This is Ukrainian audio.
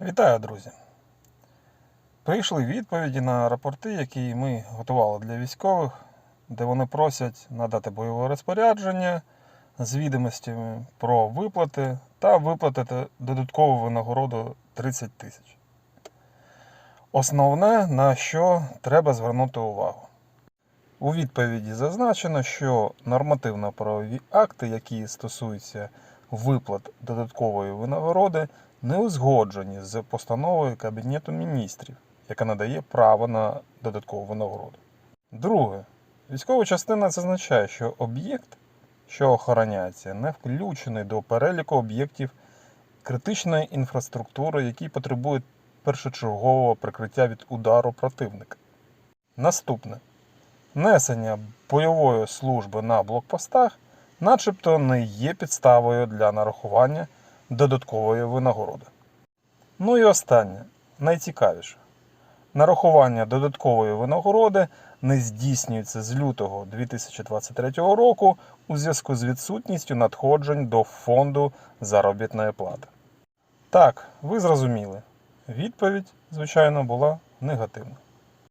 Вітаю, друзі! Прийшли відповіді на рапорти, які ми готували для військових, де вони просять надати бойове розпорядження з відомостями про виплати та виплатити додаткову винагороду 30 тисяч. Основне, на що треба звернути увагу. У відповіді зазначено, що нормативно-правові акти, які стосуються виплат додаткової винагороди, не узгоджені з постановою Кабінету міністрів, яка надає право на додаткову винагороду. Друге, військова частина зазначає, що об'єкт, що охороняється, не включений до переліку об'єктів критичної інфраструктури, які потребують першочергового прикриття від удару противника. Наступне. Несення бойової служби на блокпостах начебто не є підставою для нарахування додаткової винагороди. Ну і останнє, найцікавіше. Нарахування додаткової винагороди не здійснюється з лютого 2023 року у зв'язку з відсутністю надходжень до фонду заробітної плати. Так, ви зрозуміли. Відповідь, звичайно, була негативна.